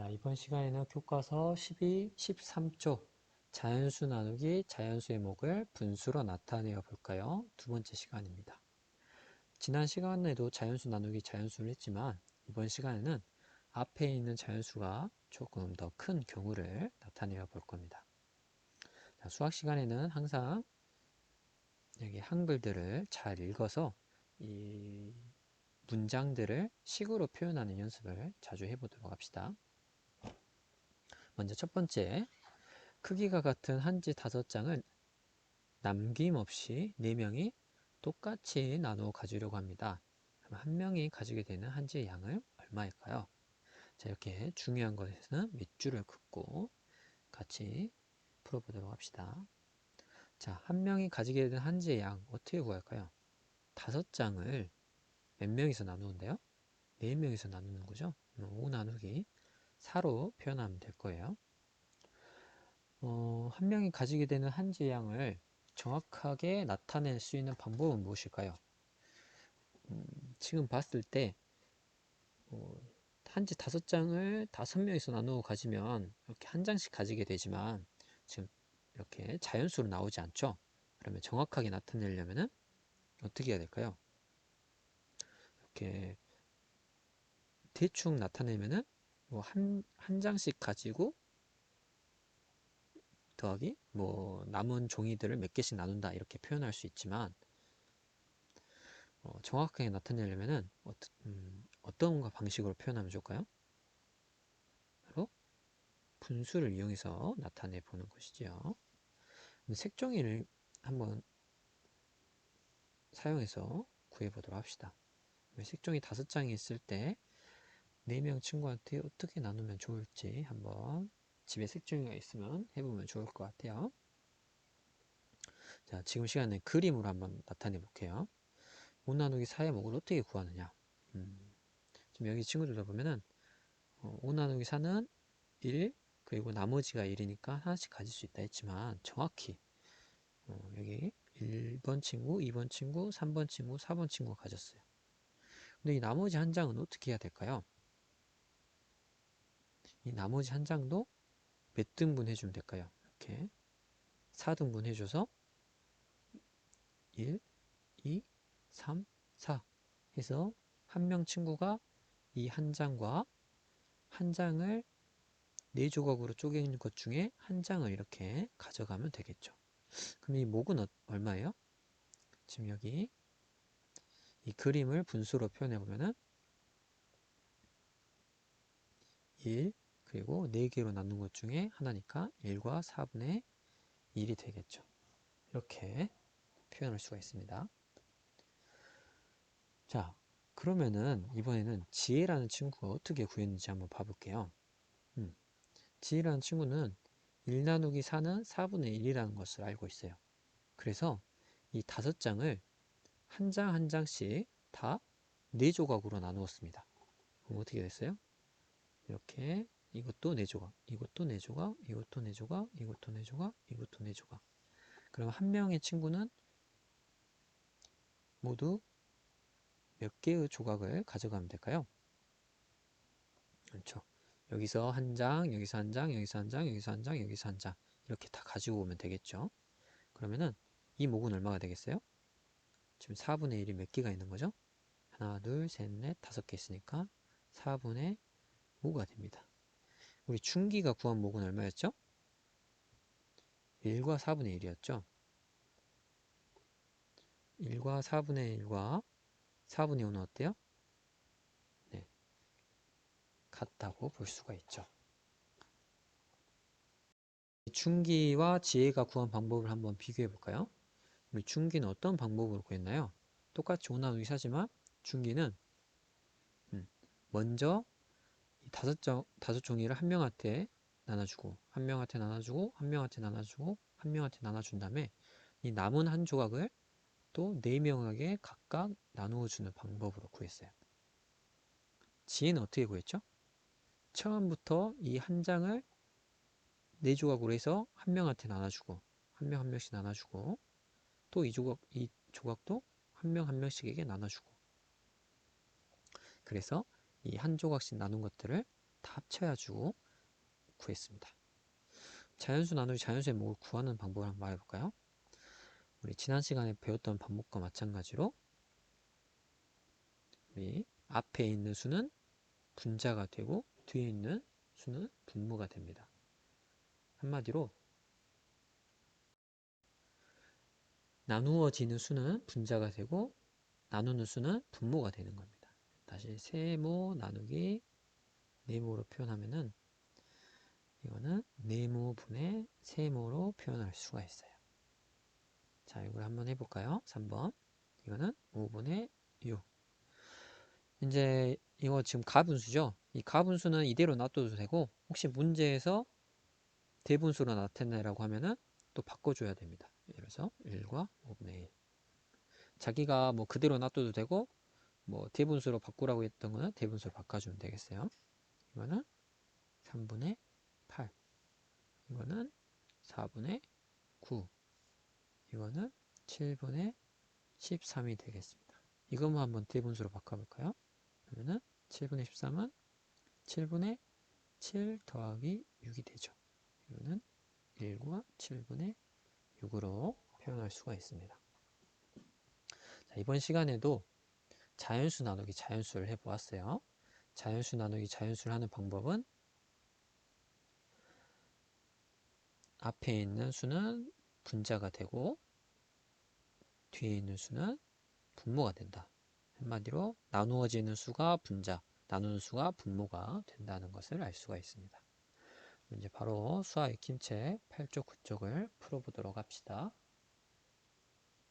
자, 이번 시간에는 교과서 12, 13조 자연수 나누기 자연수의 목을 분수로 나타내어 볼까요? 두 번째 시간입니다. 지난 시간에도 자연수 나누기 자연수를 했지만 이번 시간에는 앞에 있는 자연수가 조금 더 큰 경우를 나타내어 볼 겁니다. 자, 수학 시간에는 항상 여기 한글들을 잘 읽어서 이 문장들을 식으로 표현하는 연습을 자주 해보도록 합시다. 먼저 첫 번째, 크기가 같은 한지 다섯 장을 남김없이 네 명이 똑같이 나누어 가지려고 합니다. 한 명이 가지게 되는 한지의 양은 얼마일까요? 자, 이렇게 중요한 것에서는 밑줄을 긋고 같이 풀어보도록 합시다. 자, 한 명이 가지게 되는 한지의 양 어떻게 구할까요? 다섯 장을 몇 명이서 나누는데요? 네 명이서 나누는 거죠. 5 나누기 4로 표현하면 될 거예요. 어, 한 명이 가지게 되는 한지 양을 정확하게 나타낼 수 있는 방법은 무엇일까요? 음, 지금 봤을 때 어, 한지 다섯 장을 다섯 명이서 나누어 가지면 이렇게 한 장씩 가지게 되지만 지금 이렇게 자연수로 나오지 않죠? 그러면 정확하게 나타내려면 어떻게 해야 될까요? 이렇게 대충 나타내면은 뭐 한, 한 장씩 가지고 더하기 뭐 남은 종이들을 몇 개씩 나눈다 이렇게 표현할 수 있지만 어, 정확하게 나타내려면은 어떠, 음, 어떤 방식으로 표현하면 좋을까요? 바로 분수를 이용해서 나타내 보는 것이지요. 색종이를 한번 사용해서 구해 보도록 합시다. 색종이 다섯 장이 있을 때 4명 친구한테 어떻게 나누면 좋을지 한번 집에 색종이가 있으면 해보면 좋을 것 같아요. 자, 지금 시간에 그림으로 한번 나타내 볼게요. 5 나누기 4의 목을 어떻게 구하느냐. 음, 지금 여기 친구들도 보면은 어, 5 나누기 4는 1, 그리고 나머지가 1이니까 하나씩 가질 수 있다 했지만 정확히 어, 여기 1번 친구, 2번 친구, 3번 친구, 4번 친구가 가졌어요. 근데 이 나머지 한 장은 어떻게 해야 될까요? 이 나머지 한 장도 몇 등분 해주면 될까요? 이렇게 4등분 해줘서 1, 2, 3, 4 해서 한 명 친구가 이 한 장과 한 장을 네 조각으로 쪼개는 것 중에 한 장을 이렇게 가져가면 되겠죠. 그럼 이 목은 어, 얼마예요? 지금 여기 이 그림을 분수로 표현해 보면은 1, 그리고 4개로 나눈 것 중에 하나니까 1과 4분의 1이 되겠죠. 이렇게 표현할 수가 있습니다. 자, 그러면은 이번에는 지혜라는 친구가 어떻게 구했는지 한번 봐볼게요. 음, 지혜라는 친구는 1 나누기 4는 4분의 1이라는 것을 알고 있어요. 그래서 이 다섯 장을 한 장한 장씩 다 4조각으로 나누었습니다. 그럼 어떻게 됐어요? 이렇게 이것도 4조각, 이것도 4조각, 이것도 4조각, 이것도 4조각, 이것도 4조각. 그럼 한 명의 친구는 모두 몇 개의 조각을 가져가면 될까요? 그렇죠. 여기서 한 장, 여기서 한 장, 여기서 한 장, 여기서 한 장, 여기서 한 장. 이렇게 다 가지고 오면 되겠죠. 그러면은 이 목은 얼마가 되겠어요? 지금 4분의 1이 몇 개가 있는 거죠? 하나, 둘, 셋, 넷, 다섯 개 있으니까 4분의 5가 됩니다. 우리 충기가 구한 목은 얼마였죠? 1과 4분의 1이었죠. 1과 4분의 1과 4분의 5는 어때요? 네. 같다고 볼 수가 있죠. 충기와 지혜가 구한 방법을 한번 비교해 볼까요? 우리 충기는 어떤 방법으로 구했나요? 똑같이 5 나누기 4지만 충기는 음, 먼저 다섯 장, 다섯 종이를 한 명한테 나눠주고, 한 명한테 나눠주고, 한 명한테 나눠주고, 한 명한테 나눠준 다음에 이 남은 한 조각을 또 네 명에게 각각 나누어 주는 방법으로 구했어요. 지혜는 어떻게 구했죠? 처음부터 이 한 장을 네 조각으로 해서 한 명한테 나눠주고, 한 명한 명씩 나눠주고, 또 이 조각, 이 조각도 한 명한 명씩에게 나눠주고. 그래서 이 한 조각씩 나눈 것들을 다 합쳐가지고 구했습니다. 자연수 나누기 자연수의 목을 구하는 방법을 한번 말해볼까요? 우리 지난 시간에 배웠던 방법과 마찬가지로 우리 앞에 있는 수는 분자가 되고 뒤에 있는 수는 분모가 됩니다. 한마디로 나누어지는 수는 분자가 되고 나누는 수는 분모가 되는 겁니다. 다시 세모 나누기 네모로 표현하면은 이거는 네모분의 세모로 표현할 수가 있어요. 자, 이걸 한번 해볼까요? 3번. 이거는 5분의 6. 이제 이거 지금 가분수죠? 이 가분수는 이대로 놔둬도 되고 혹시 문제에서 대분수로 나타내라고 하면은 또 바꿔줘야 됩니다. 예를 들어서 1과 5분의 1. 자기가 뭐 그대로 놔둬도 되고 뭐 대분수로 바꾸라고 했던 거는 대분수로 바꿔주면 되겠어요. 이거는 3분의 8. 이거는 4분의 9. 이거는 7분의 13이 되겠습니다. 이것만 한번 대분수로 바꿔볼까요? 그러면은 7분의 13은 7분의 7 더하기 6이 되죠. 이거는 1과 7분의 6으로 표현할 수가 있습니다. 자, 이번 시간에도 자연수 나누기 자연수를 해보았어요. 자연수 나누기 자연수를 하는 방법은 앞에 있는 수는 분자가 되고 뒤에 있는 수는 분모가 된다. 한마디로 나누어지는 수가 분자, 나누는 수가 분모가 된다는 것을 알 수가 있습니다. 이제 바로 수학 익힘책 8쪽, 9쪽을 풀어보도록 합시다.